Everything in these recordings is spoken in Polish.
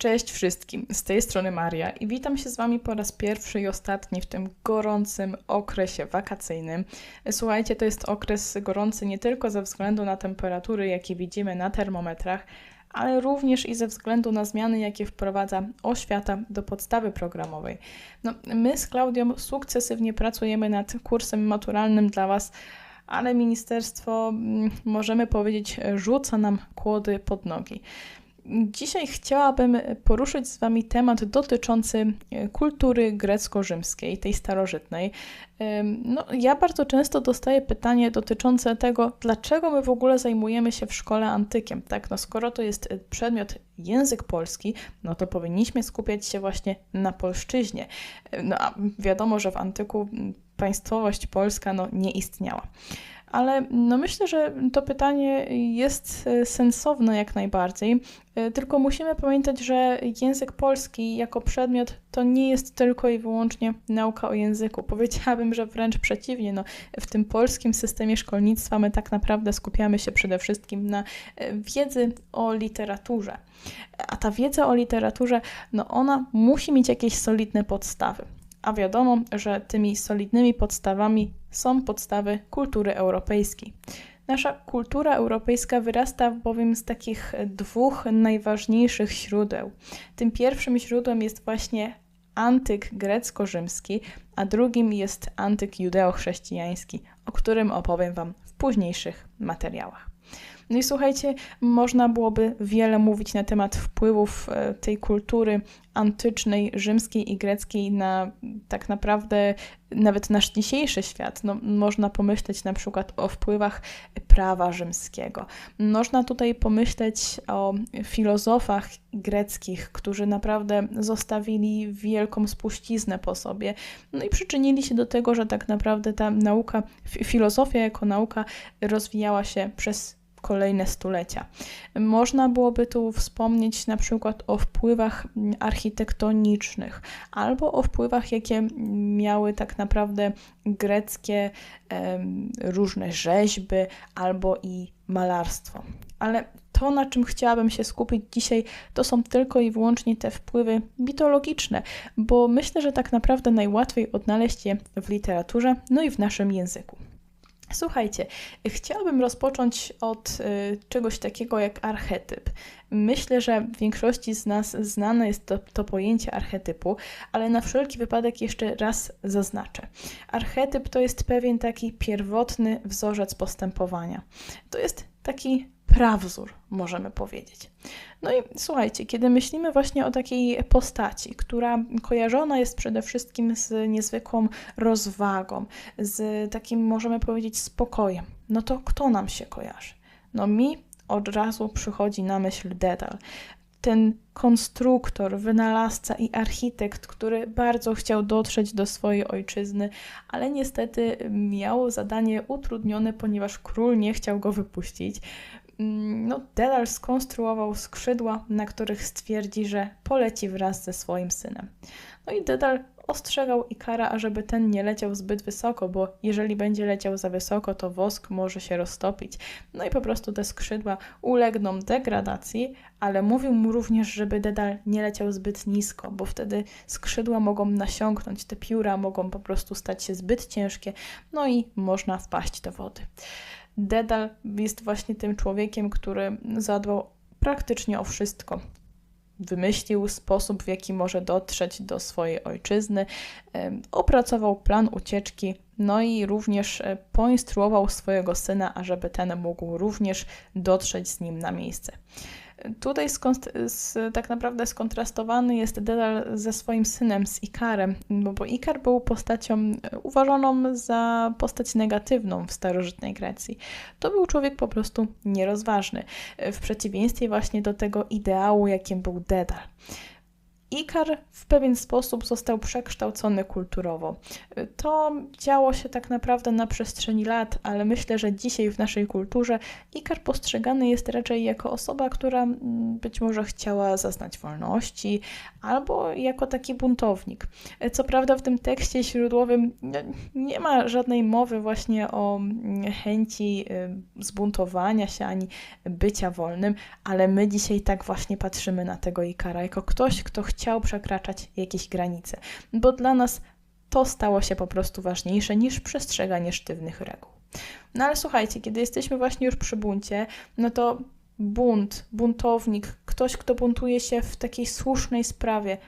Cześć wszystkim, z tej strony Maria i witam się z Wami po raz pierwszy i ostatni w tym gorącym okresie wakacyjnym. Słuchajcie, to jest okres gorący nie tylko ze względu na temperatury, jakie widzimy na termometrach, ale również i ze względu na zmiany, jakie wprowadza oświata do podstawy programowej. No, my z Klaudią sukcesywnie pracujemy nad kursem maturalnym dla Was, ale ministerstwo, mm, możemy powiedzieć, rzuca nam kłody pod nogi. Dzisiaj chciałabym poruszyć z Wami temat dotyczący e, kultury grecko-rzymskiej, tej starożytnej. No, ja bardzo często dostaję pytanie dotyczące tego, dlaczego my w ogóle zajmujemy się w szkole antykiem. Tak, no skoro to jest e, przedmiot język polski, no to powinniśmy skupiać się właśnie na polszczyźnie. E, no a wiadomo, że w antyku państwowość polska no, nie istniała ale no myślę, że to pytanie jest e, sensowne jak najbardziej. E, tylko musimy pamiętać, że język polski jako przedmiot to nie jest tylko i wyłącznie nauka o języku. Powiedziałabym, że wręcz przeciwnie. No, w tym polskim systemie szkolnictwa my tak naprawdę skupiamy się przede wszystkim na e, wiedzy o literaturze. A ta wiedza o literaturze, no ona musi mieć jakieś solidne podstawy a wiadomo, że tymi solidnymi podstawami są podstawy kultury europejskiej. Nasza kultura europejska wyrasta bowiem z takich dwóch najważniejszych źródeł. Tym pierwszym źródłem jest właśnie antyk grecko-rzymski, a drugim jest antyk judeo-chrześcijański, o którym opowiem Wam w późniejszych materiałach. No i słuchajcie, można byłoby wiele mówić na temat wpływów e, tej kultury antycznej, rzymskiej i greckiej na tak naprawdę nawet nasz dzisiejszy świat. No, można pomyśleć na przykład o wpływach prawa rzymskiego. Można tutaj pomyśleć o filozofach greckich, którzy naprawdę zostawili wielką spuściznę po sobie. No i przyczynili się do tego, że tak naprawdę ta nauka, filozofia jako nauka rozwijała się przez kolejne stulecia. Można byłoby tu wspomnieć na przykład o wpływach architektonicznych albo o wpływach, jakie miały tak naprawdę greckie różne rzeźby albo i malarstwo. Ale to, na czym chciałabym się skupić dzisiaj, to są tylko i wyłącznie te wpływy mitologiczne, bo myślę, że tak naprawdę najłatwiej odnaleźć je w literaturze, no i w naszym języku. Słuchajcie, chciałabym rozpocząć od y, czegoś takiego jak archetyp. Myślę, że w większości z nas znane jest to, to pojęcie archetypu, ale na wszelki wypadek jeszcze raz zaznaczę. Archetyp to jest pewien taki pierwotny wzorzec postępowania. To jest taki prawzór, możemy powiedzieć. No i słuchajcie, kiedy myślimy właśnie o takiej postaci, która kojarzona jest przede wszystkim z niezwykłą rozwagą, z takim, możemy powiedzieć, spokojem, no to kto nam się kojarzy? No mi od razu przychodzi na myśl Dedal. Ten konstruktor, wynalazca i architekt, który bardzo chciał dotrzeć do swojej ojczyzny, ale niestety miał zadanie utrudnione, ponieważ król nie chciał go wypuścić. Mm, no, skonstruował skrzydła, na których stwierdzi, że poleci wraz ze swoim synem. No i Dedal ostrzegał Ikara, ażeby ten nie leciał zbyt wysoko, bo jeżeli będzie leciał za wysoko, to wosk może się roztopić. No i po prostu te skrzydła ulegną degradacji, ale mówił mu również, żeby Dedal nie leciał zbyt nisko, bo wtedy skrzydła mogą nasiąknąć, te pióra mogą po prostu stać się zbyt ciężkie, no i można wpaść do wody. Dedal jest właśnie tym człowiekiem, który zadbał praktycznie o wszystko. Wymyślił sposób, w jaki może dotrzeć do swojej ojczyzny, opracował plan ucieczki, no i również e, poinstruował swojego syna, ażeby ten mógł również dotrzeć z nim na miejsce. Tutaj z, tak naprawdę skontrastowany jest Dedal ze swoim synem, z Ikarem, bo, bo Ikar był postacią uważaną za postać negatywną w starożytnej Grecji. To był człowiek po prostu nierozważny, w przeciwieństwie właśnie do tego ideału, jakim był Dedal. Ikar w pewien sposób został przekształcony kulturowo. To działo się tak naprawdę na przestrzeni lat, ale myślę, że dzisiaj w naszej kulturze Ikar postrzegany jest raczej jako osoba, która mm, być może chciała zaznać wolności, albo jako taki buntownik. Co prawda w tym tekście źródłowym nie ma żadnej mowy właśnie o mm, chęci y, zbuntowania się ani bycia wolnym, ale my dzisiaj tak właśnie patrzymy na tego Ikara jako ktoś, kto chciał przekraczać jakieś granice, bo dla nas to stało się po prostu ważniejsze niż przestrzeganie sztywnych reguł. No ale słuchajcie, kiedy jesteśmy właśnie już przy buncie, no to bunt, buntownik, ktoś, kto buntuje się w takiej słusznej sprawie,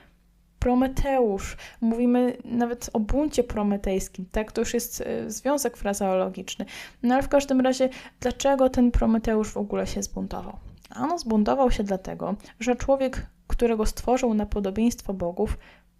Prometeusz. Mówimy nawet o buncie prometejskim, tak? To już jest y, związek frazeologiczny. No ale w każdym razie, dlaczego ten Prometeusz w ogóle się zbuntował? A on zbuntował się dlatego, że człowiek, którego stworzył na podobieństwo bogów,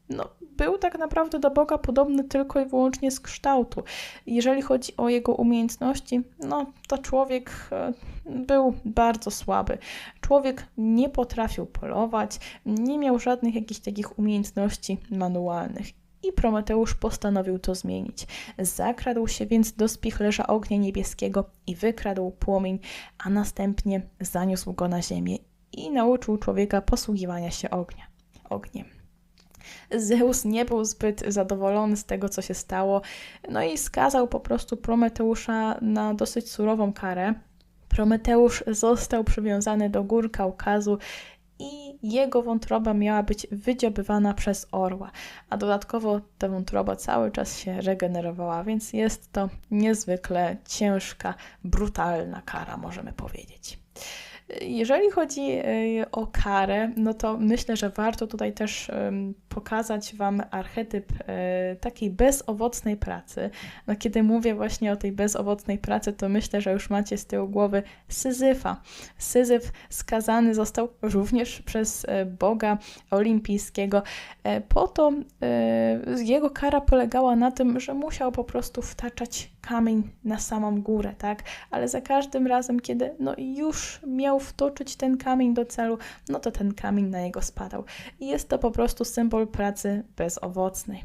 no, był tak naprawdę do Boga podobny tylko i wyłącznie z kształtu. Jeżeli chodzi o jego umiejętności, no to człowiek e, był bardzo słaby. Człowiek nie potrafił polować, nie miał żadnych jakichś takich umiejętności manualnych. I Prometeusz postanowił to zmienić. Zakradł się więc do spichlerza ognia niebieskiego i wykradł płomień, a następnie zaniósł go na ziemię i nauczył człowieka posługiwania się ognia, ogniem. Zeus nie był zbyt zadowolony z tego, co się stało, no i skazał po prostu Prometeusza na dosyć surową karę. Prometeusz został przywiązany do gór Kaukazu i jego wątroba miała być wydziobywana przez orła, a dodatkowo ta wątroba cały czas się regenerowała, więc jest to niezwykle ciężka, brutalna kara, możemy powiedzieć. Jeżeli chodzi e, o karę, no to myślę, że warto tutaj też pokazać Wam archetyp e, takiej bezowocnej pracy. No, kiedy mówię właśnie o tej bezowocnej pracy, to myślę, że już macie z tyłu głowy Syzyfa. Syzyf skazany został również przez e, Boga olimpijskiego. Po to jego kara polegała na tym, że musiał po prostu wtaczać kamień na samą górę, tak? Ale za każdym razem, kiedy no już miał wtoczyć ten kamień do celu, no to ten kamień na niego spadał. I jest to po prostu symbol pracy bezowocnej.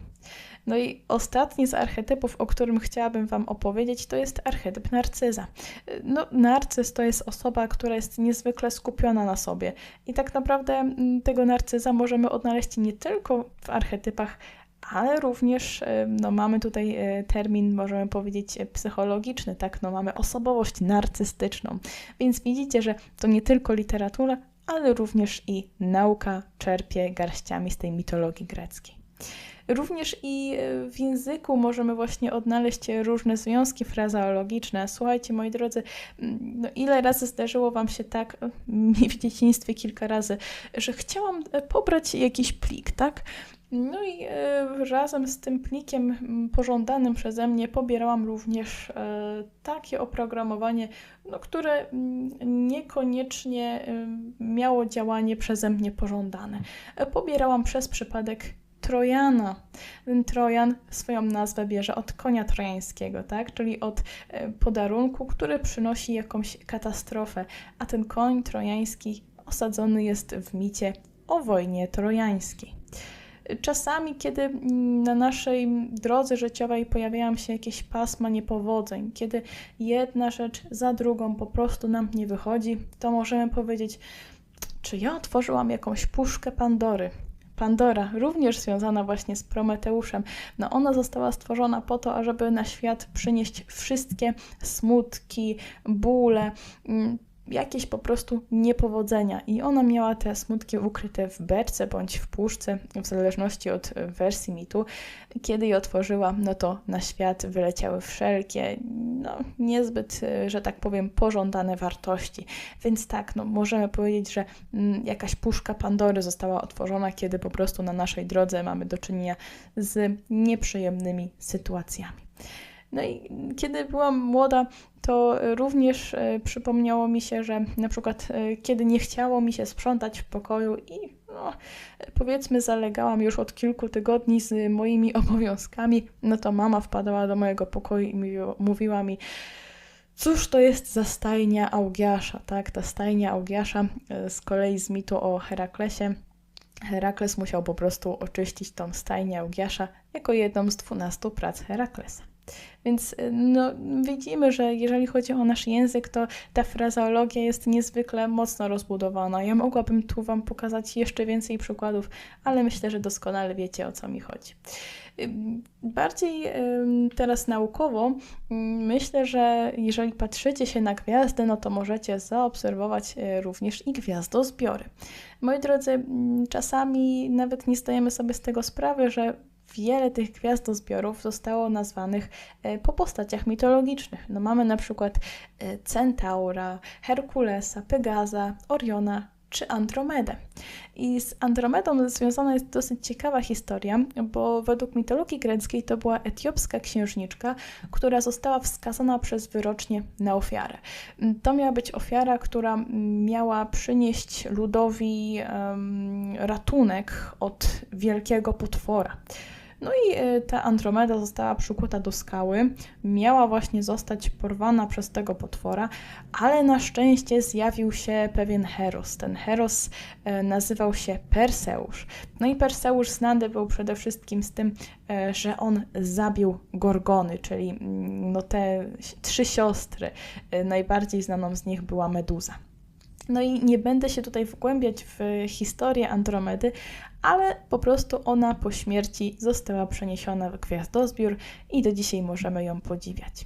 No i ostatni z archetypów, o którym chciałabym Wam opowiedzieć, to jest archetyp narcyza. No, narcyz to jest osoba, która jest niezwykle skupiona na sobie. I tak naprawdę mm, tego narcyza możemy odnaleźć nie tylko w archetypach ale również e, no, mamy tutaj e, termin, możemy powiedzieć, e, psychologiczny, tak? No, mamy osobowość narcystyczną. Więc widzicie, że to nie tylko literatura, ale również i nauka czerpie garściami z tej mitologii greckiej. Również i w języku możemy właśnie odnaleźć różne związki frazeologiczne. Słuchajcie, moi drodzy, no ile razy zdarzyło Wam się tak, mi w dzieciństwie kilka razy, że chciałam pobrać jakiś plik, tak? No i e, razem z tym plikiem pożądanym przeze mnie pobierałam również e, takie oprogramowanie, no, które niekoniecznie e, miało działanie przeze mnie pożądane. Pobierałam przez przypadek Trojana. Ten Trojan swoją nazwę bierze od konia trojańskiego, tak? czyli od podarunku, który przynosi jakąś katastrofę, a ten koń trojański osadzony jest w micie o wojnie trojańskiej. Czasami, kiedy na naszej drodze życiowej pojawiają się jakieś pasma niepowodzeń, kiedy jedna rzecz za drugą po prostu nam nie wychodzi, to możemy powiedzieć, czy ja otworzyłam jakąś puszkę Pandory. Pandora, również związana właśnie z Prometeuszem, no ona została stworzona po to, ażeby na świat przynieść wszystkie smutki, bóle, mm, jakieś po prostu niepowodzenia i ona miała te smutki ukryte w beczce bądź w puszce, w zależności od wersji mitu. Kiedy je otworzyła, no to na świat wyleciały wszelkie, no niezbyt, że tak powiem, pożądane wartości. Więc tak, no możemy powiedzieć, że mm, jakaś puszka Pandory została otworzona, kiedy po prostu na naszej drodze mamy do czynienia z nieprzyjemnymi sytuacjami. No i kiedy byłam młoda, to również e, przypomniało mi się, że na przykład e, kiedy nie chciało mi się sprzątać w pokoju i no, powiedzmy zalegałam już od kilku tygodni z moimi obowiązkami, no to mama wpadała do mojego pokoju i mówiła mi, Cóż to jest za stajnia Augiasza, tak? Ta stajnia Augiasza e, z kolei z mitu o Heraklesie Herakles musiał po prostu oczyścić tą stajnię Augiasza jako jedną z dwunastu prac Heraklesa. Więc y, no, widzimy, że jeżeli chodzi o nasz język, to ta frazeologia jest niezwykle mocno rozbudowana. Ja mogłabym tu Wam pokazać jeszcze więcej przykładów, ale myślę, że doskonale wiecie o co mi chodzi. Y, bardziej teraz naukowo myślę, że jeżeli patrzycie się na gwiazdy, no to możecie zaobserwować y, również i gwiazdozbiory. Moi drodzy, czasami nawet nie zdajemy sobie z tego sprawy, że wiele tych gwiazdozbiorów zostało nazwanych e, po postaciach mitologicznych. No mamy na przykład e, Centaura, Herkulesa, Pegaza, Oriona czy Andromedę. I z Andromedą związana jest dosyć ciekawa historia, bo według mitologii greckiej to była etiopska księżniczka, która została wskazana przez wyrocznie na ofiarę. To miała być ofiara, która miała przynieść ludowi um, ratunek od wielkiego potwora. No i e, ta Andromeda została przykuta do skały, miała właśnie zostać porwana przez tego potwora, ale na szczęście zjawił się pewien Heros. Ten Heros e, nazywał się Perseusz. No i Perseusz znany był przede wszystkim z tym, e, że on zabił Gorgony, czyli mm, no te trzy siostry. Najbardziej znaną z nich była Meduza. No i nie będę się tutaj wgłębiać w historię Andromedy, ale po prostu ona po śmierci została przeniesiona w gwiazdozbiór i do dzisiaj możemy ją podziwiać.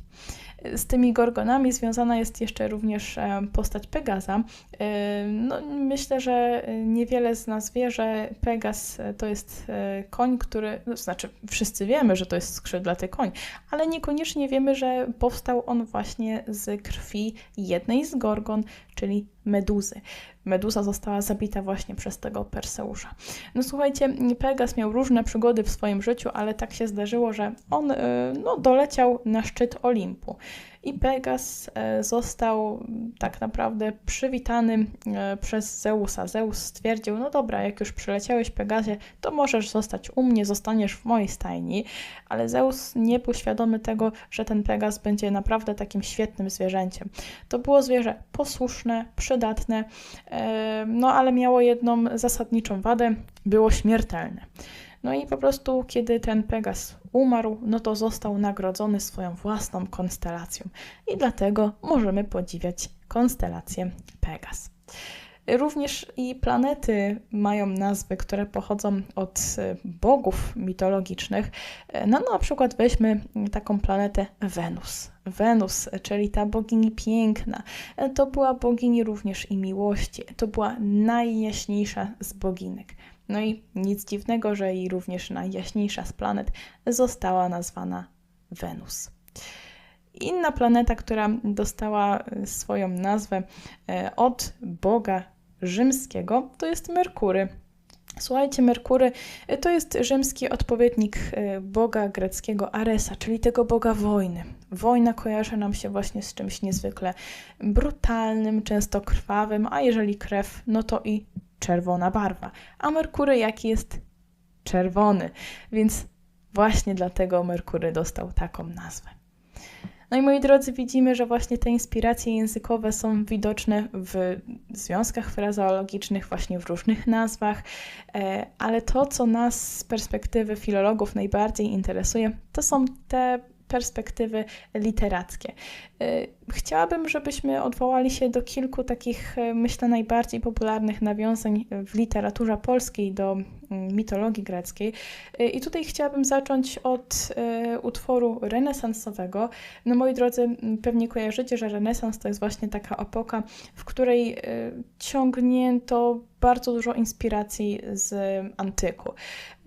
Z tymi gorgonami związana jest jeszcze również e, postać Pegaza. E, no, myślę, że niewiele z nas wie, że Pegas e, to jest koń, który, to znaczy wszyscy wiemy, że to jest skrzydlaty koń, ale niekoniecznie wiemy, że powstał on właśnie z krwi jednej z gorgon, czyli Meduzy. Meduza została zabita właśnie przez tego Perseusza. No słuchajcie, Pegas miał różne przygody w swoim życiu, ale tak się zdarzyło, że on y, no, doleciał na szczyt Olimpu i Pegas e, został tak naprawdę przywitany e, przez Zeusa. Zeus stwierdził, no dobra, jak już przyleciałeś Pegazie, to możesz zostać u mnie, zostaniesz w mojej stajni, ale Zeus nie był świadomy tego, że ten Pegas będzie naprawdę takim świetnym zwierzęciem. To było zwierzę posłuszne, przydatne, e, no ale miało jedną zasadniczą wadę, było śmiertelne. No i po prostu, kiedy ten Pegas umarł, no to został nagrodzony swoją własną konstelacją. I dlatego możemy podziwiać konstelację Pegas. Również i planety mają nazwy, które pochodzą od e, bogów mitologicznych. E, no, no na przykład weźmy taką planetę Wenus. Wenus, czyli ta bogini piękna, e, to była bogini również i miłości. To była najjaśniejsza z boginek. No i nic dziwnego, że i również najjaśniejsza z planet została nazwana Wenus. Inna planeta, która dostała e, swoją nazwę e, od Boga rzymskiego, to jest Merkury. Słuchajcie, Merkury e, to jest rzymski odpowiednik boga greckiego Aresa, czyli tego boga wojny. Wojna kojarzy nam się właśnie z czymś niezwykle brutalnym, często krwawym, a jeżeli krew, no to i czerwona barwa, a Merkury jaki jest czerwony, więc właśnie dlatego Merkury dostał taką nazwę. No i moi drodzy, widzimy, że właśnie te inspiracje językowe są widoczne w związkach frazeologicznych, właśnie w różnych nazwach, e, ale to, co nas z perspektywy filologów najbardziej interesuje, to są te perspektywy literackie. Chciałabym, żebyśmy odwołali się do kilku takich, y, myślę, najbardziej popularnych nawiązań w literaturze polskiej do mm, mitologii greckiej. Y, I tutaj chciałabym zacząć od utworu renesansowego. No moi drodzy, pewnie kojarzycie, że renesans to jest właśnie taka epoka, w której ciągnięto bardzo dużo inspiracji z antyku.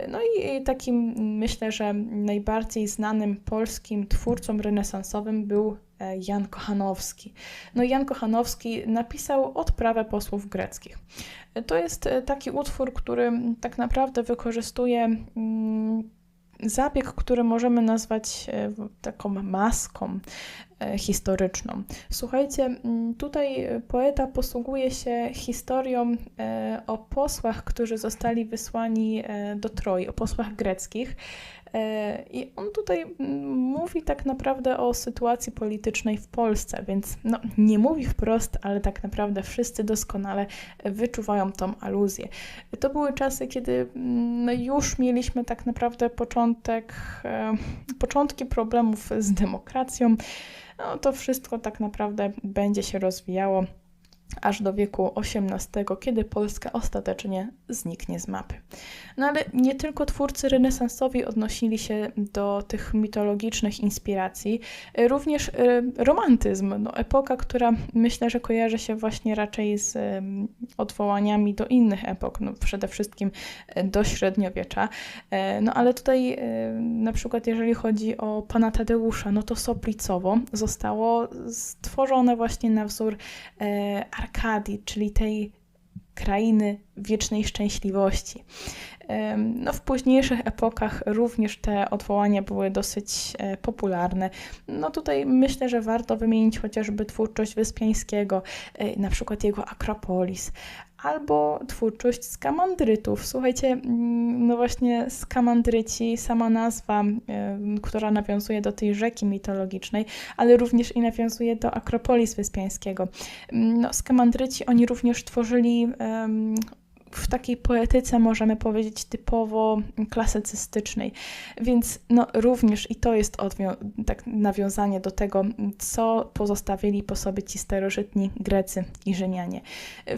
No i takim myślę, że najbardziej znanym polskim twórcą renesansowym był e, Jan Kochanowski. No Jan Kochanowski napisał Odprawę posłów greckich. To jest e, taki utwór, który tak naprawdę wykorzystuje mm, zabieg, który możemy nazwać e, taką maską e, historyczną. Słuchajcie, tutaj poeta posługuje się historią e, o posłach, którzy zostali wysłani do Troi, o posłach greckich. E, I on tutaj mówi tak naprawdę o sytuacji politycznej w Polsce, więc no, nie mówi wprost, ale tak naprawdę wszyscy doskonale wyczuwają tą aluzję. To były czasy, kiedy no, już mieliśmy tak naprawdę początek, e, początki problemów z demokracją. No, to wszystko tak naprawdę będzie się rozwijało aż do wieku XVIII, kiedy Polska ostatecznie zniknie z mapy. No ale nie tylko twórcy renesansowi odnosili się do tych mitologicznych inspiracji, również e, romantyzm, no, epoka, która myślę, że kojarzy się właśnie raczej z odwołaniami do innych epok, no, przede wszystkim e, do średniowiecza. E, No ale tutaj e, na przykład jeżeli chodzi o pana Tadeusza, no to Soplicowo zostało stworzone właśnie na wzór Arkadii, czyli tej krainy wiecznej szczęśliwości. No, w późniejszych epokach również te odwołania były dosyć e, popularne. No tutaj myślę, że warto wymienić chociażby twórczość Wyspiańskiego, e, na przykład jego Akropolis, albo twórczość skamandrytów. Słuchajcie, mm, no właśnie skamandryci, sama nazwa, która nawiązuje do tej rzeki mitologicznej, ale również i nawiązuje do Akropolis Wyspiańskiego. No, skamandryci, oni również tworzyli em, w takiej poetyce, możemy powiedzieć, typowo klasycystycznej. Więc no, również i to jest tak nawiązanie do tego, co pozostawili po sobie ci starożytni Grecy i Rzymianie.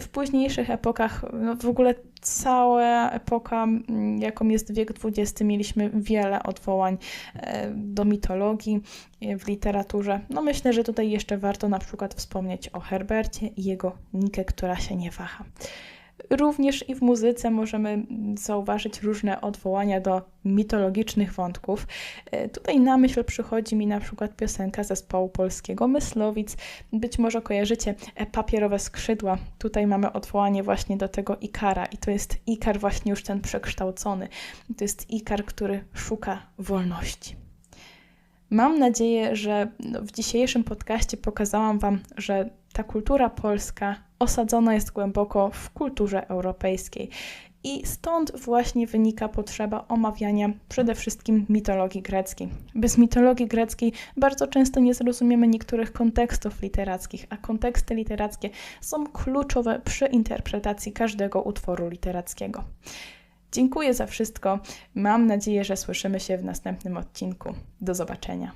W późniejszych epokach, no, w ogóle cała epoka, jaką jest wiek XX, mieliśmy wiele odwołań e, do mitologii e, w literaturze. No myślę, że tutaj jeszcze warto na przykład wspomnieć o Herbercie i jego Nikę, która się nie waha. Również i w muzyce możemy zauważyć różne odwołania do mitologicznych wątków. E, Tutaj na myśl przychodzi mi na przykład piosenka zespołu polskiego Myslowic. Być może kojarzycie e, papierowe skrzydła. Tutaj mamy odwołanie właśnie do tego Ikara i to jest Ikar właśnie już ten przekształcony. To jest Ikar, który szuka wolności. Mam nadzieję, że no, w dzisiejszym podcaście pokazałam Wam, że ta kultura polska osadzona jest głęboko w kulturze europejskiej. I stąd właśnie wynika potrzeba omawiania przede wszystkim mitologii greckiej. Bez mitologii greckiej bardzo często nie zrozumiemy niektórych kontekstów literackich, a konteksty literackie są kluczowe przy interpretacji każdego utworu literackiego. Dziękuję za wszystko. Mam nadzieję, że słyszymy się w następnym odcinku. Do zobaczenia.